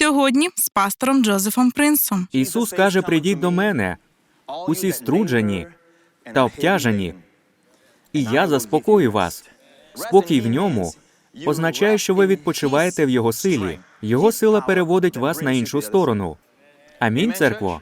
Сьогодні з пастором Джозефом Принсом. Ісус каже: прийдіть до мене, усі струджені та обтяжені, і я заспокою вас. Спокій в ньому означає, що ви відпочиваєте в Його силі. Його сила переводить вас на іншу сторону. Амінь, церкво.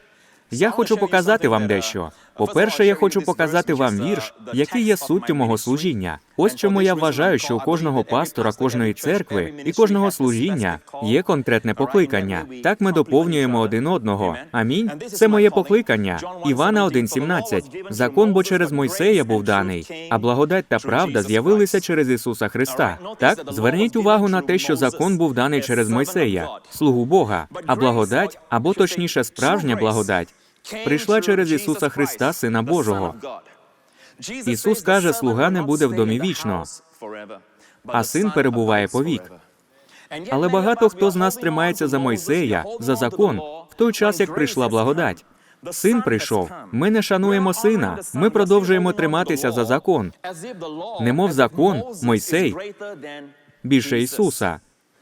Я хочу показати вам дещо. По-перше, я хочу показати вам вірш, який є суттю мого служіння. Ось чому я вважаю, що у кожного пастора, кожної церкви і кожного служіння є конкретне покликання. Так ми доповнюємо один одного. Амінь. Це моє покликання. Івана 1.17. Закон, бо через Мойсея був даний, а благодать та правда з'явилися через Ісуса Христа. Так, зверніть увагу на те, що закон був даний через Мойсея, слугу Бога, а благодать, або точніше, справжня благодать, прийшла через Ісуса Христа, Сина Божого. Ісус каже, слуга не буде в домі вічно, а син перебуває повік. Але багато хто з нас тримається за Мойсея, за закон, в той час, як прийшла благодать. Син прийшов. Ми не шануємо сина. Ми продовжуємо триматися за закон. Немов закон, Мойсей, Більше Ісуса.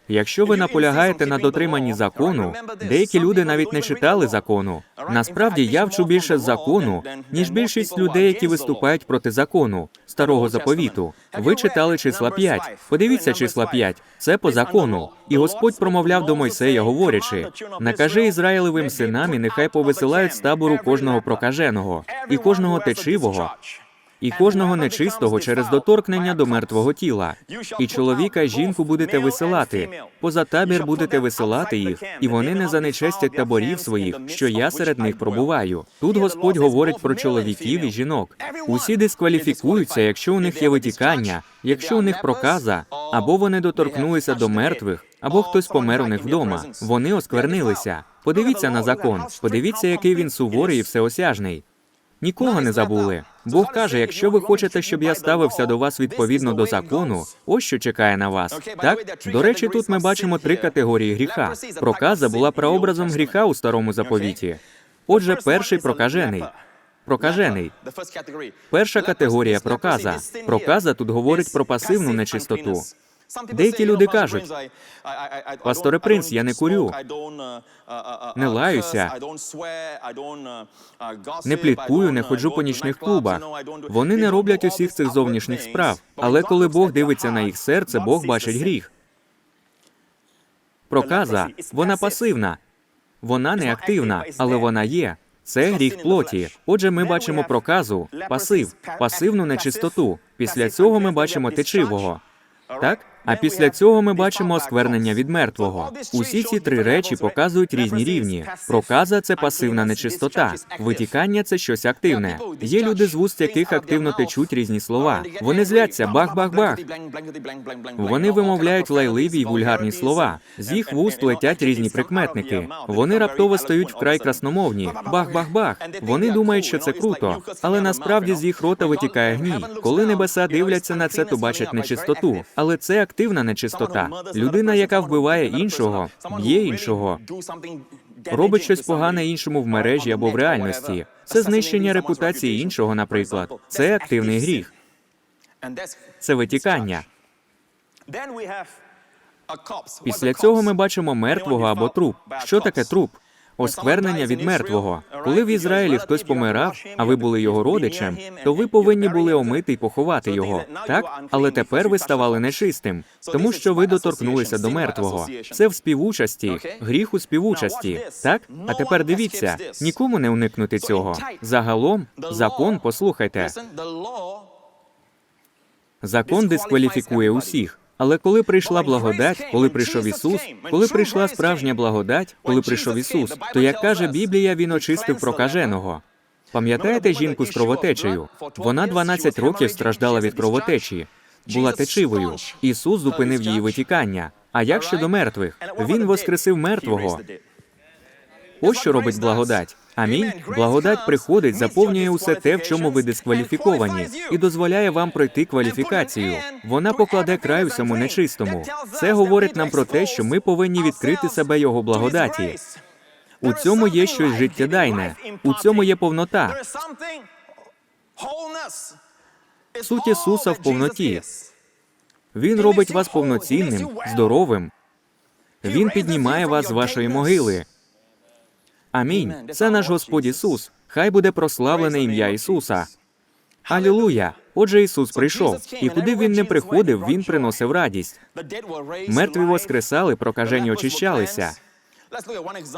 Якщо ви наполягаєте на дотриманні закону, деякі люди навіть не читали закону. Насправді я вчу більше закону, ніж більшість людей, які виступають проти закону, старого заповіту. Ви читали числа 5. Подивіться числа 5. Це по закону. І Господь промовляв до Мойсея, говорячи: накажи Ізраїлевим синам, і нехай повисилають з табору кожного прокаженого і кожного течивого, і кожного нечистого через доторкнення до мертвого тіла. І чоловіка і жінку будете висилати. Поза табір будете висилати їх, і вони не занечестять таборів своїх, що я серед них пробуваю. Тут Господь говорить про чоловіків і жінок. Усі дискваліфікуються, якщо у них є витікання, якщо у них проказа, або вони доторкнулися до мертвих, або хтось помер у них вдома. Вони осквернилися. Подивіться на закон, подивіться, який він суворий і всеосяжний. Нікого не забули. Бог каже, якщо ви хочете, щоб я ставився до вас відповідно до закону, ось що чекає на вас. Так до речі, тут ми бачимо три категорії гріха. Проказа була прообразом гріха у старому заповіті. Отже, перший прокажений. Прокажений. Перша категорія проказа. Проказа тут говорить про пасивну нечистоту. Деякі люди кажуть, пасторе принц, я не курю, не лаюся, не пліткую, не ходжу по нічних клубах. Вони не роблять усіх цих зовнішніх справ. Але коли Бог дивиться на їх серце, Бог бачить гріх. Проказа, вона пасивна, вона не активна, але вона є. Це гріх плоті. Отже, ми бачимо проказу, пасив, пасивну нечистоту. Після цього ми бачимо течивого. Так? А після цього ми бачимо осквернення від мертвого. Усі ці три речі показують різні рівні. Проказа це пасивна нечистота. Витікання це щось активне. Є люди, з вуст яких активно течуть різні слова. Вони зляться бах-бах-бах. Вони вимовляють лайливі й вульгарні слова. З їх вуст летять різні прикметники. Вони раптово стають вкрай красномовні. Бах-бах-бах. Вони думають, що це круто, але насправді з їх рота витікає гній. Коли небеса дивляться на це, то бачать нечистоту. Але це активна нечистота. Людина, яка вбиває іншого, б'є іншого, робить щось погане іншому в мережі або в реальності. Це знищення репутації іншого, наприклад. Це активний гріх. Це витікання. Після цього ми бачимо мертвого або труп. Що таке труп? Осквернення від мертвого. Коли в Ізраїлі хтось помирав, а ви були його родичем, то ви повинні були омити й поховати його. Так, але тепер ви ставали нечистим, тому що ви доторкнулися до мертвого. Це в співучасті, гріх у співучасті. Так, а тепер дивіться, нікому не уникнути цього. Загалом, закон, послухайте, закон дискваліфікує усіх. Але коли прийшла благодать, коли прийшов Ісус, коли прийшла справжня благодать, коли прийшов Ісус, то як каже Біблія, він очистив прокаженого. Пам'ятаєте жінку з кровотечею? Вона 12 років страждала від кровотечі, була течивою. Ісус зупинив її витікання. А як щодо мертвих? Він воскресив мертвого. Ось що робить благодать. Амінь. Благодать приходить, заповнює усе те, в чому ви дискваліфіковані, і дозволяє вам пройти кваліфікацію. Вона покладе край усьому нечистому. Це говорить нам про те, що ми повинні відкрити себе його благодаті. У цьому є щось життєдайне. У цьому є повнота. Суть Ісуса в повноті. Він робить вас повноцінним, здоровим. Він піднімає вас з вашої могили. Амінь. Це наш Господь Ісус. Хай буде прославлене ім'я Ісуса. Алілуя! Отже, Ісус прийшов, і куди він не приходив, він приносив радість. Мертві воскресали, прокажені очищалися.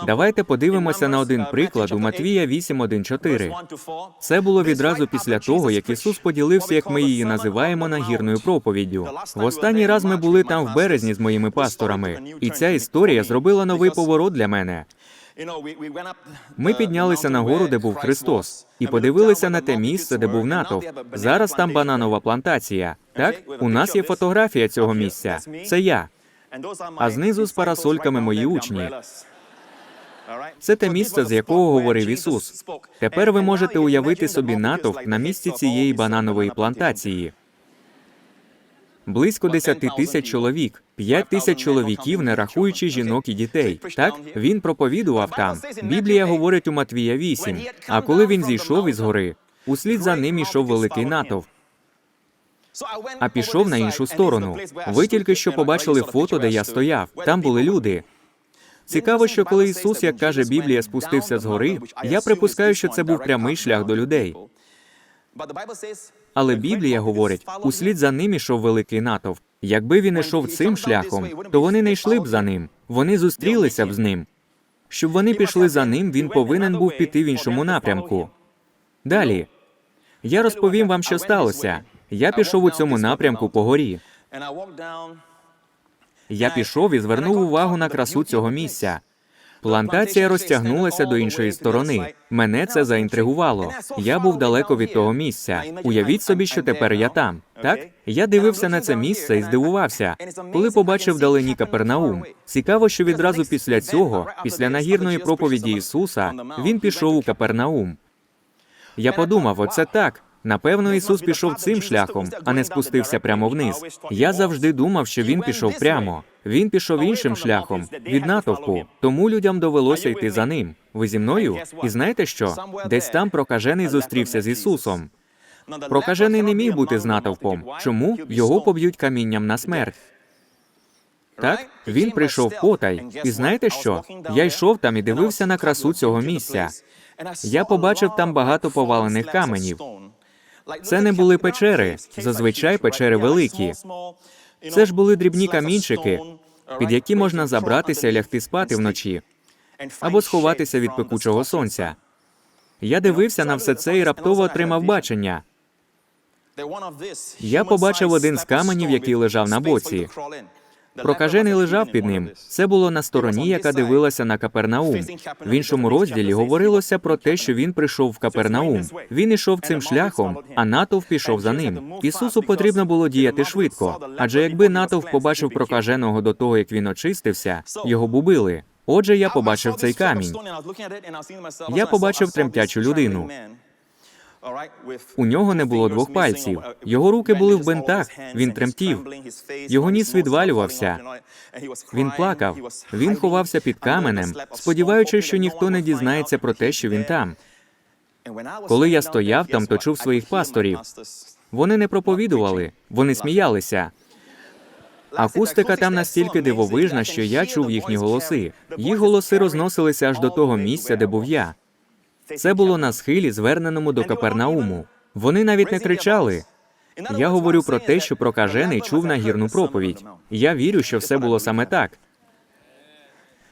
Давайте подивимося на один приклад у Матвія 8.1.4. Це було відразу після того, як Ісус поділився, як ми її називаємо, нагірною проповіддю. В останній раз ми були там в березні з моїми пасторами, і ця історія зробила новий поворот для мене. Ми піднялися на гору, де був Христос, і подивилися на те місце, де був натовп. Зараз там бананова плантація. Так, у нас є фотографія цього місця. Це я. А знизу з парасольками мої учні. Це те місце, з якого говорив Ісус. Тепер ви можете уявити собі натовп на місці цієї бананової плантації. Близько 10 тисяч чоловік, 5 тисяч чоловіків, не рахуючи жінок і дітей. Так він проповідував там. Біблія говорить у Матвія 8. А коли він зійшов із гори, услід за ним ішов великий натовп. А пішов на іншу сторону. Ви тільки що побачили фото, де я стояв. Там були люди. Цікаво, що коли Ісус, як каже Біблія, спустився з гори, я припускаю, що це був прямий шлях до людей. Але Біблія говорить, услід за ним ішов великий натовп. Якби він ішов цим шляхом, то вони не йшли б за ним. Вони зустрілися б з ним. Щоб вони пішли за ним, він повинен був піти в іншому напрямку. Далі я розповім вам, що сталося. Я пішов у цьому напрямку по горі. Я пішов і звернув увагу на красу цього місця. Плантація розтягнулася до іншої сторони. Мене це заінтригувало. Я був далеко від того місця. Уявіть собі, що тепер я там. Так я дивився на це місце і здивувався, коли побачив вдалині Капернаум. Цікаво, що відразу після цього, після нагірної проповіді Ісуса, він пішов у Капернаум. Я подумав, оце так. Напевно, Ісус пішов цим шляхом, а не спустився прямо вниз. Я завжди думав, що він пішов прямо. Він пішов іншим шляхом від натовпу, тому людям довелося йти за ним. Ви зі мною? І знаєте що? Десь там прокажений зустрівся з Ісусом. Прокажений не міг бути з натовпом. Чому його поб'ють камінням на смерть? Так, він прийшов потай. І знаєте що? Я йшов там і дивився на красу цього місця. Я побачив там багато повалених каменів. Це не були печери. Зазвичай печери великі. Це ж були дрібні камінчики, під які можна забратися лягти спати вночі або сховатися від пекучого сонця. Я дивився на все це і раптово отримав бачення. Я побачив один з каменів, який лежав на боці. Прокажений лежав під ним. Це було на стороні, яка дивилася на Капернаум. В іншому розділі говорилося про те, що він прийшов в Капернаум. Він ішов цим шляхом, а натовп пішов за ним. Ісусу потрібно було діяти швидко, адже якби натовп побачив прокаженого до того, як він очистився, його б убили. Отже, я побачив цей камінь. Я побачив тремтячу людину. У нього не було двох пальців. Його руки були в бинтах. Він тремтів. Його ніс відвалювався. Він плакав. Він ховався під каменем, сподіваючись, що ніхто не дізнається про те, що він там. Коли я стояв там, то чув своїх пасторів. Вони не проповідували, вони сміялися. Акустика там настільки дивовижна, що я чув їхні голоси. Їх голоси розносилися аж до того місця, де був я. Це було на схилі, зверненому до Капернауму. Вони навіть не кричали. Я говорю про те, що прокажений чув нагірну проповідь. Я вірю, що все було саме так.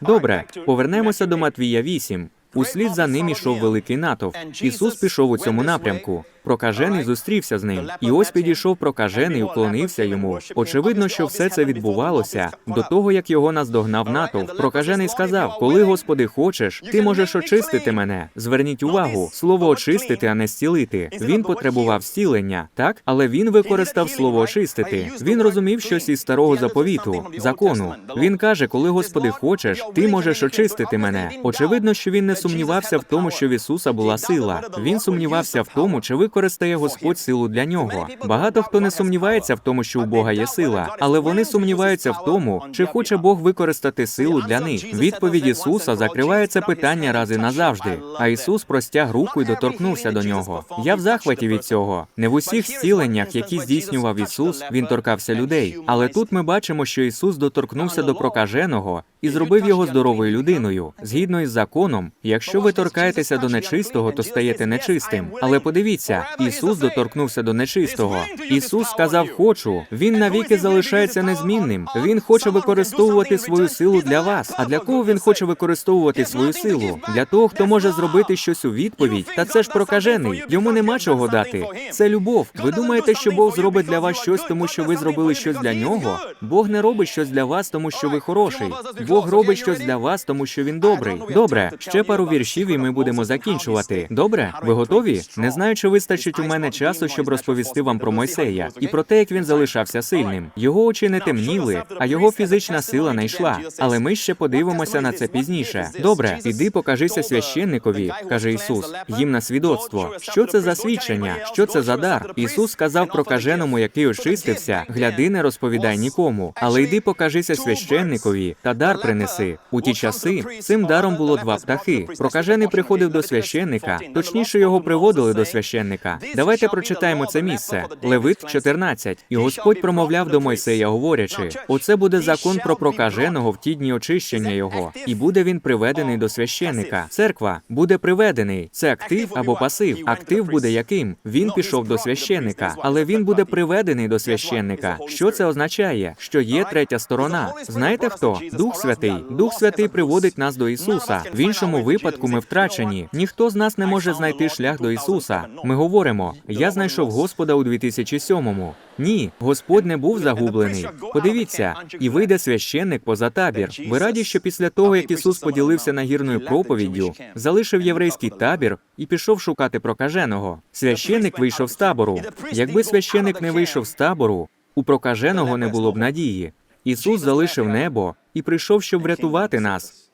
Добре, повернемося до Матвія 8. Услід за ним ішов великий натовп. Ісус пішов у цьому напрямку. Прокажений зустрівся з ним. І ось підійшов прокажений, уклонився йому. Очевидно, що все це відбувалося до того, як його наздогнав натовп. Прокажений сказав: Коли, Господи, хочеш, ти можеш очистити мене. Зверніть увагу, слово очистити, а не зцілити. Він потребував зцілення, так, але він використав слово очистити. Він розумів щось із старого заповіту, закону. Він каже: Коли, Господи, хочеш, ти можеш очистити мене. Очевидно, що він не сумнівався в тому, що в Ісуса була сила. Він сумнівався в тому, чи виконає використає Господь силу для нього. Багато хто не сумнівається в тому, що у Бога є сила, але вони сумніваються в тому, чи хоче Бог використати силу для них. Відповідь Ісуса закриває це питання раз і назавжди. А Ісус простяг руку і доторкнувся до нього. Я в захваті від цього. Не в усіх зціленнях, які здійснював Ісус, він торкався людей. Але тут ми бачимо, що Ісус доторкнувся до прокаженого і зробив його здоровою людиною. Згідно із законом, якщо ви торкаєтеся до нечистого, то стаєте нечистим. Але подивіться, Ісус доторкнувся до нечистого. Ісус сказав, хочу. Він навіки залишається незмінним. Він хоче використовувати свою силу для вас. А для кого він хоче використовувати свою силу? Для того, хто може зробити щось у відповідь. Та це ж прокажений. Йому нема чого дати. Це любов. Ви думаєте, що Бог зробить для вас щось, тому що ви зробили щось для нього? Бог не робить щось для вас, тому що ви хороший. Бог робить щось для вас, тому що він добрий. Добре, ще пару віршів, і ми будемо закінчувати. Добре, ви готові? Не знаю, чи вистачить у мене часу, щоб розповісти вам про Мойсея і про те, як він залишався сильним. Його очі не темніли, а його фізична сила не йшла. Але ми ще подивимося на це пізніше. Добре, піди покажися священникові, каже Ісус. Їм на свідоцтво. Що це за свідчення? Що це за дар? Ісус сказав прокаженому, який очистився: гляди, не розповідай нікому, але йди покажися священникові та дар принеси. У ті часи цим даром було два птахи. Прокажений приходив до священника, точніше його приводили до священника. Давайте прочитаємо це місце. Левит 14. І Господь промовляв до Мойсея, говорячи: оце буде закон про прокаженого в ті дні очищення його, і буде він приведений до священника. Церква буде приведений. Це актив або пасив. Актив буде яким? Він пішов до священника, але він буде приведений до священника. Що це означає? Що є третя сторона. Знаєте хто? Дух Святий. Дух Святий приводить нас до Ісуса. В іншому випадку ми втрачені. Ніхто з нас не може знайти шлях до Ісуса. Ми говоримо: я знайшов Господа у 2007-му. Ні, Господь не був загублений. Подивіться, і вийде священник поза табір. Ви раді, що після того, як Ісус поділився нагірною проповіддю, залишив єврейський табір і пішов шукати прокаженого. Священник вийшов з табору. Якби священник не вийшов з табору, у прокаженого не було б надії. Ісус залишив небо і прийшов, щоб врятувати нас.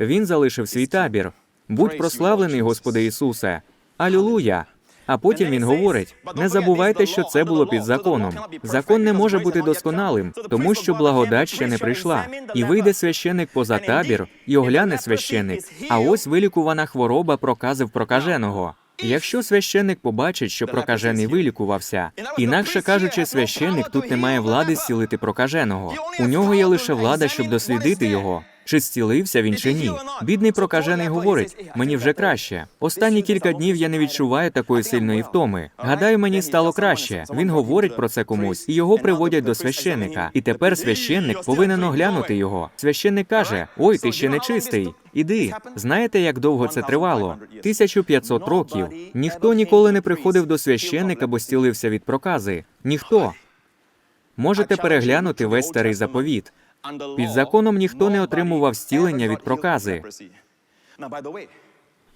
Він залишив свій табір. Будь прославлений, Господи Ісусе. Алілуя! А потім він говорить: не забувайте, що це було під законом. Закон не може бути досконалим, тому що благодать ще не прийшла. І вийде священик поза табір, і огляне священик. А ось вилікувана хвороба проказив прокаженого. Якщо священник побачить, що прокажений вилікувався, інакше кажучи, священник тут не має влади зцілити прокаженого. У нього є лише влада, щоб дослідити його. Чи зцілився він чи ні? Бідний прокажений говорить: мені вже краще. Останні кілька днів я не відчуваю такої сильної втоми. Гадаю, мені стало краще. Він говорить про це комусь, і його приводять до священника. І тепер священник повинен оглянути його. Священник каже: Ой, ти ще не чистий. Іди. Знаєте, як довго це тривало? 1500 років. Ніхто ніколи не приходив до священника, бо зцілився від прокази. Ніхто. Можете переглянути весь старий заповіт. Під законом ніхто не отримував зцілення від прокази.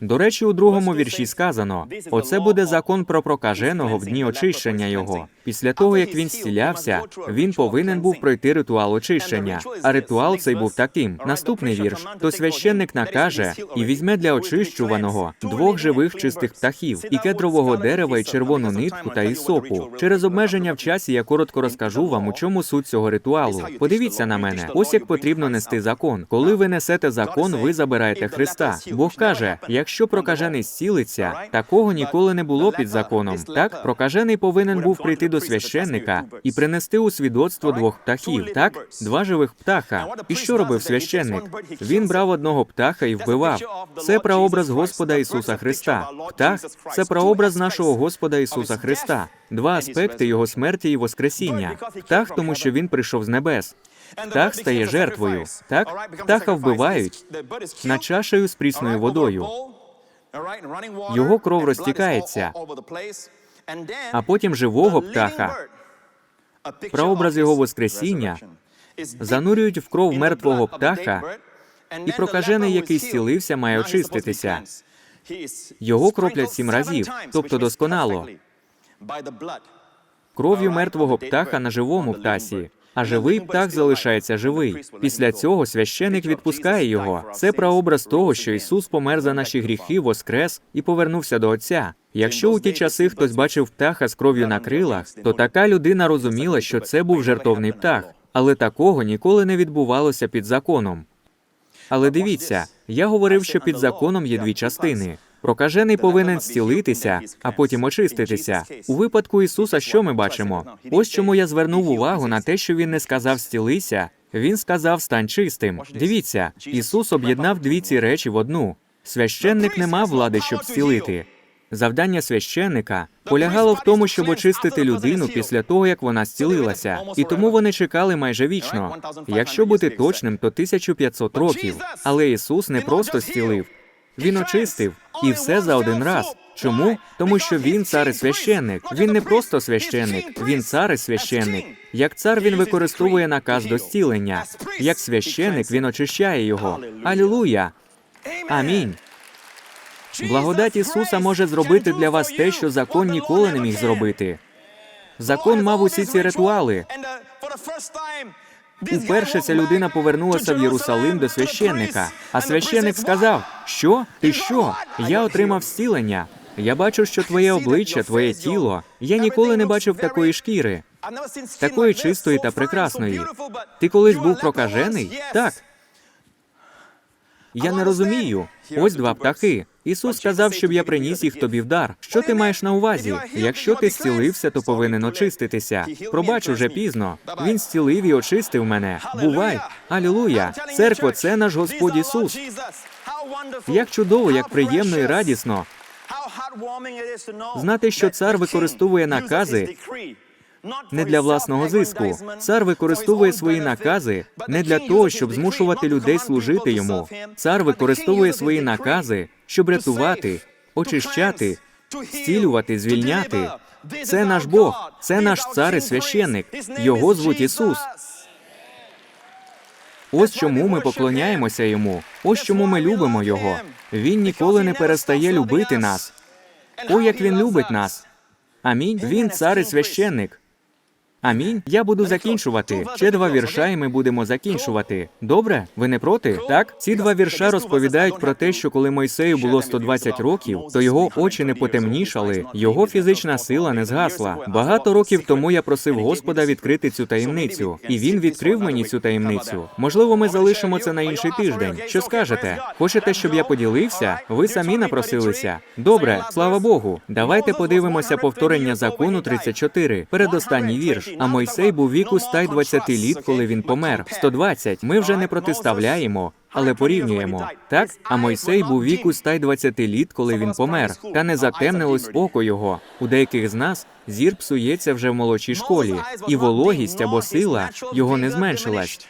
До речі, у другому вірші сказано: оце буде закон про прокаженого в дні очищення його. Після того, як він зцілявся, він повинен був пройти ритуал очищення. А ритуал цей був таким. Наступний вірш: то священник накаже і візьме для очищуваного двох живих чистих птахів, і кедрового дерева, і червону нитку та ісопу. Через обмеження в часі я коротко розкажу вам, у чому суть цього ритуалу. Подивіться на мене. Ось як потрібно нести закон. Коли ви несете закон, ви забираєте Христа. Бог каже: якщо прокажений зцілиться, такого ніколи не було під законом. Так, прокажений повинен був прийти до священника і принести у свідоцтво двох птахів. Так, два живих птаха. І що робив священник? Він брав одного птаха і вбивав. Це прообраз Господа Ісуса Христа. Птах це прообраз нашого Господа Ісуса Христа. Два аспекти його смерті і воскресіння. Птах, тому що він прийшов з небес. Птах стає жертвою. Так, птаха вбивають на чашею з прісною водою. Його кров розтікається, А потім живого птаха, прообраз його воскресіння, занурюють в кров мертвого птаха, і прокажений, який зцілився, має очиститися. Його кроплять сім разів, тобто досконало. Кров'ю мертвого птаха на живому птасі. А живий птах залишається живий. Після цього священик відпускає його. Це прообраз того, що Ісус помер за наші гріхи, воскрес і повернувся до Отця. Якщо у ті часи хтось бачив птаха з кров'ю на крилах, то така людина розуміла, що це був жертовний птах, але такого ніколи не відбувалося під законом. Але дивіться, я говорив, що під законом є дві частини. Прокажений повинен зцілитися, а потім очиститися. У випадку Ісуса, що ми бачимо? Ось чому я звернув увагу на те, що він не сказав зцілися, він сказав стань чистим. Дивіться, Ісус об'єднав дві ці речі в одну. Священник не мав влади, щоб зцілити. Завдання священника полягало в тому, щоб очистити людину після того, як вона зцілилася, і тому вони чекали майже вічно. Якщо бути точним, то 1500 років. Але Ісус не просто зцілив, він очистив і все за один раз. Чому? Тому що він цар і священник. Він не просто священник, він цар і священник. Як цар він використовує наказ до зцілення. Як священник він очищає його. Алілуя! Амінь. Благодать Ісуса може зробити для вас те, що закон ніколи не міг зробити. Закон мав усі ці ритуали. Уперше ця людина повернулася в Єрусалим до священника, а священник сказав: Що? Ти що? Я отримав зцілення. Я бачу, що твоє обличчя, твоє тіло. Я ніколи не бачив такої шкіри, такої чистої та прекрасної. Ти колись був прокажений? Так. Я не розумію. Ось два птахи. Ісус сказав, щоб я приніс їх тобі в дар. Що ти маєш на увазі? Якщо ти зцілився, то повинен очиститися. Пробач уже пізно. Він зцілив і очистив мене. Бувай. Алілуя. Церкво, це наш Господь Ісус. Як чудово, як приємно і радісно знати, що цар використовує накази не для власного зиску. Цар використовує свої накази не для того, щоб змушувати людей служити йому. Цар використовує свої накази, щоб рятувати, очищати, зцілювати, звільняти. Це наш Бог, це наш цар і священник. Його звуть Ісус. Ось чому ми поклоняємося йому. Ось чому ми любимо його. Він ніколи не перестає любити нас. О, як він любить нас. Амінь. Він цар і священник. Амінь. Я буду закінчувати. Ще два вірша, і ми будемо закінчувати. Добре? Ви не проти? Так? Ці два вірша розповідають про те, що коли Мойсею було 120 років, то його очі не потемнішали, його фізична сила не згасла. Багато років тому я просив Господа відкрити цю таємницю, і він відкрив мені цю таємницю. Можливо, ми залишимо це на інший тиждень. Що скажете? Хочете, щоб я поділився? Ви самі напросилися. Добре, слава Богу. Давайте подивимося повторення закону 34, передостанній вірш. А Мойсей був віку 120 літ, коли він помер. 120. Ми вже не протиставляємо, але порівнюємо. Так? А Мойсей був віку 120 літ, коли він помер, та не затемнилось око його. У деяких з нас зір псується вже в молодшій школі, і вологість або сила його не зменшилась.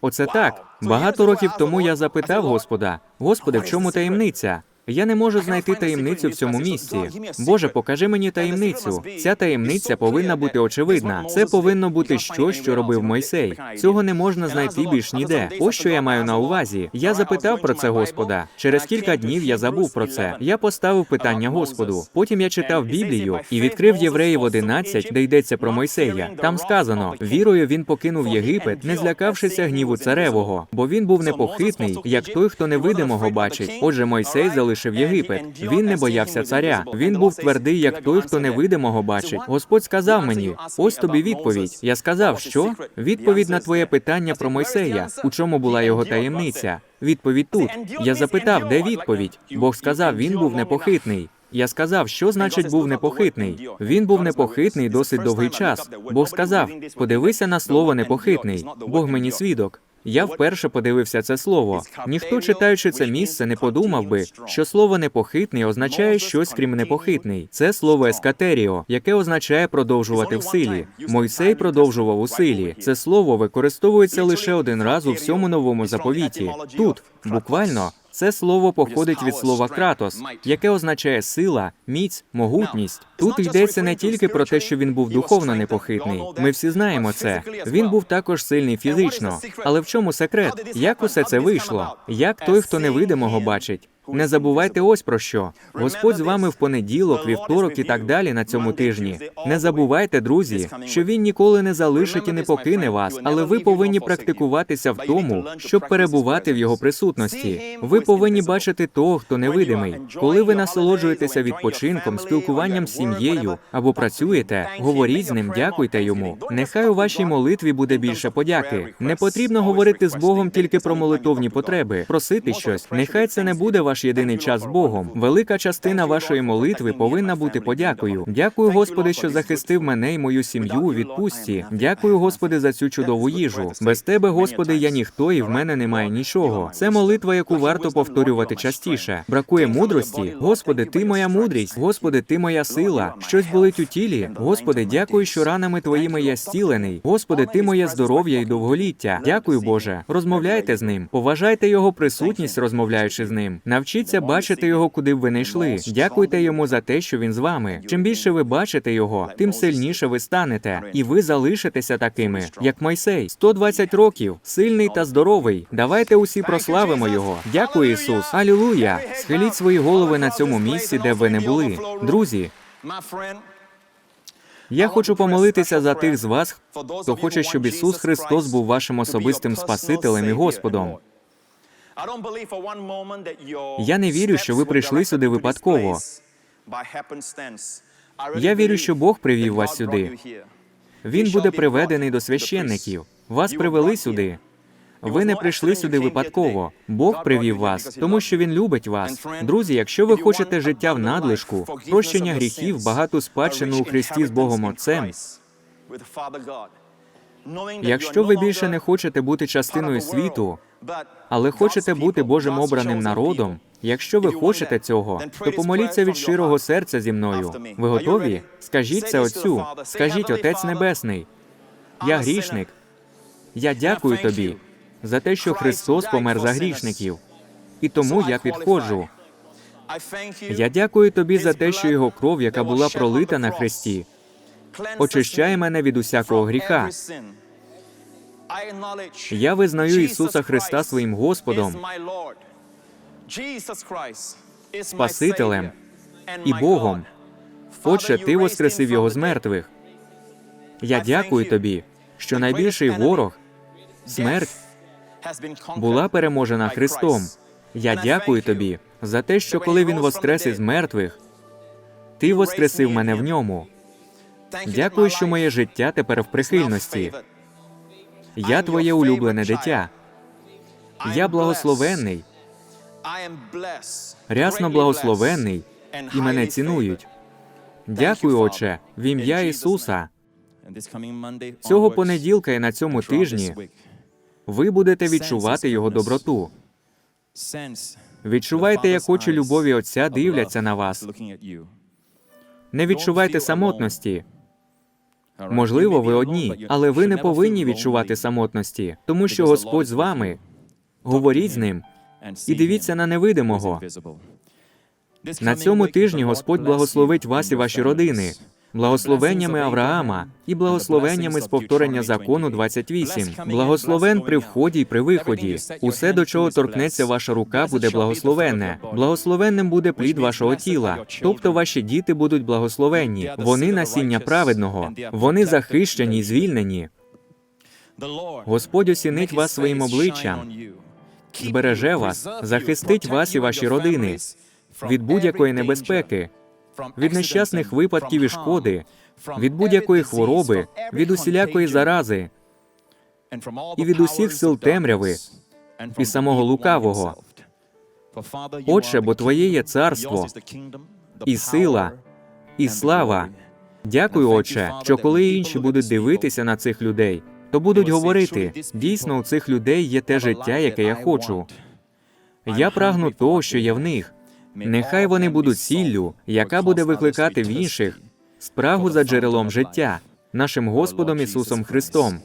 Оце так. Багато років тому я запитав Господа: Господи, в чому таємниця? Я не можу знайти таємницю в цьому місці. Боже, покажи мені таємницю. Ця таємниця повинна бути очевидна. Це повинно бути щось, що робив Мойсей. Цього не можна знайти більш ніде. Ось що я маю на увазі. Я запитав про це Господа. Через кілька днів я забув про це. Я поставив питання Господу. Потім я читав Біблію і відкрив Євреїв 11, де йдеться про Мойсея. Там сказано: вірою він покинув Єгипет, не злякавшися гніву царевого, бо він був непохитний, як той, хто невидимого бачить. Отже, Мойсей залишив Єгипет. Він не боявся царя. Він був твердий, як той, хто невидимого бачить. Господь сказав мені: ось тобі відповідь. Я сказав, що відповідь на твоє питання про Мойсея. У чому була його таємниця? Відповідь тут. Я запитав, де відповідь? Бог сказав, він був непохитний. Я сказав, що значить був непохитний. Він був непохитний досить довгий час. Бог сказав: подивися на слово непохитний. Бог мені свідок. Я вперше подивився це слово. Ніхто, читаючи це місце, не подумав би, що слово непохитний означає щось крім непохитний. Це слово ескатеріо, яке означає продовжувати в силі. Мойсей продовжував у силі. Це слово використовується лише один раз у всьому новому заповіті. Тут буквально. Це слово походить від слова кратос, яке означає сила, міць, могутність. Тут йдеться не тільки про те, що він був духовно непохитний. Ми всі знаємо це. Він був також сильний фізично. Але в чому секрет? Як усе це вийшло? Як той, хто невидимого бачить? Не забувайте ось про що. Господь з вами в понеділок, вівторок і так далі на цьому тижні. Не забувайте, друзі, що він ніколи не залишить і не покине вас, але ви повинні практикуватися в тому, щоб перебувати в його присутності. Ви повинні бачити того, хто невидимий. Коли ви насолоджуєтеся відпочинком, спілкуванням з сім'єю або працюєте, говоріть з ним, дякуйте йому. Нехай у вашій молитві буде більше подяки. Не потрібно говорити з Богом тільки про молитовні потреби, просити щось. Нехай це не буде ваш єдиний час з Богом. Велика частина вашої молитви повинна бути подякою. Дякую, Господи, що захистив мене і мою сім'ю у відпустці. Дякую, Господи, за цю чудову їжу. Без тебе, Господи, я ніхто і в мене немає нічого. Це молитва, яку варто повторювати частіше. Бракує мудрості. Господи, ти моя мудрість. Господи, ти моя сила. Щось болить у тілі. Господи, дякую, що ранами твоїми я зцілений. Господи, ти моє здоров'я і довголіття. Дякую, Боже. Розмовляйте з ним. Поважайте його присутність, розмовляючи з ним. Навчіться бачити його, куди б ви не йшли. Дякуйте йому за те, що він з вами. Чим більше ви бачите його, тим сильніше ви станете, і ви залишитеся такими, як Мойсей. 120 років, сильний та здоровий. Давайте усі прославимо його. Дякую, Ісус. Алілуя! Схиліть свої голови на цьому місці, де ви не були. Друзі, я хочу помолитися за тих з вас, хто хоче, щоб Ісус Христос був вашим особистим Спасителем і Господом. Я не вірю, що ви прийшли сюди випадково. Я вірю, що Бог привів вас сюди. Він буде приведений до священників. Вас привели сюди. Ви не прийшли сюди випадково. Бог привів вас, тому що він любить вас. Друзі, якщо ви хочете життя в надлишку, прощення гріхів, багату спадщину у Христі з Богом Отцем, якщо ви більше не хочете бути частиною світу, але хочете бути Божим обраним народом, якщо ви хочете цього, то помоліться від щирого серця зі мною. Ви готові? Скажіть це Отцю. Скажіть, Отець Небесний. Я грішник. Я дякую тобі за те, що Христос помер за грішників. І тому я підходжу. Я дякую тобі за те, що його кров, яка була пролита на хресті, очищає мене від усякого гріха. Я визнаю Ісуса Христа своїм Господом, Спасителем і Богом. Отче, ти воскресив його з мертвих. Я дякую тобі, що найбільший ворог, смерть, була переможена Христом. Я дякую тобі за те, що коли він воскрес із мертвих, ти воскресив мене в ньому. Дякую, що моє життя тепер в прихильності. Я твоє улюблене дитя. Я благословенний, рясно благословенний, і мене цінують. Дякую, Отче, в ім'я Ісуса. Цього понеділка і на цьому тижні ви будете відчувати його доброту. Відчувайте, як очі любові Отця дивляться на вас. Не відчувайте самотності. Можливо, ви одні, але ви не повинні відчувати самотності, тому що Господь з вами. Говоріть з ним і дивіться на невидимого. На цьому тижні Господь благословить вас і ваші родини, благословеннями Авраама і благословеннями з повторення закону 28. Благословен при вході і при виході. Усе, до чого торкнеться ваша рука, буде благословенне. Благословенним буде плід вашого тіла. Тобто ваші діти будуть благословенні. Вони насіння праведного, вони захищені і звільнені. Господь осінить вас своїм обличчям, збереже вас, захистить вас і ваші родини від будь-якої небезпеки, від нещасних випадків і шкоди, від будь-якої хвороби, від усілякої зарази і від усіх сил темряви і самого лукавого. Отче, бо Твоє є царство, і сила, і слава. Дякую, Отче, що коли інші будуть дивитися на цих людей, то будуть говорити: дійсно, у цих людей є те життя, яке я хочу. Я прагну того, що є в них. Нехай вони будуть сіллю, яка буде викликати в інших спрагу за джерелом життя, нашим Господом Ісусом Христом.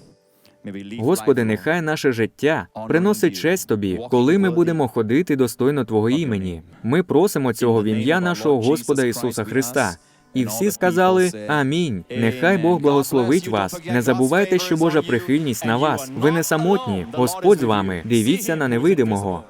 Господи, нехай наше життя приносить честь Тобі, коли ми будемо ходити достойно Твого імені. Ми просимо цього в ім'я нашого Господа Ісуса Христа. І всі сказали Амінь. Нехай Бог благословить вас. Не забувайте, що Божа прихильність на вас. Ви не самотні. Господь з вами. Дивіться на невидимого.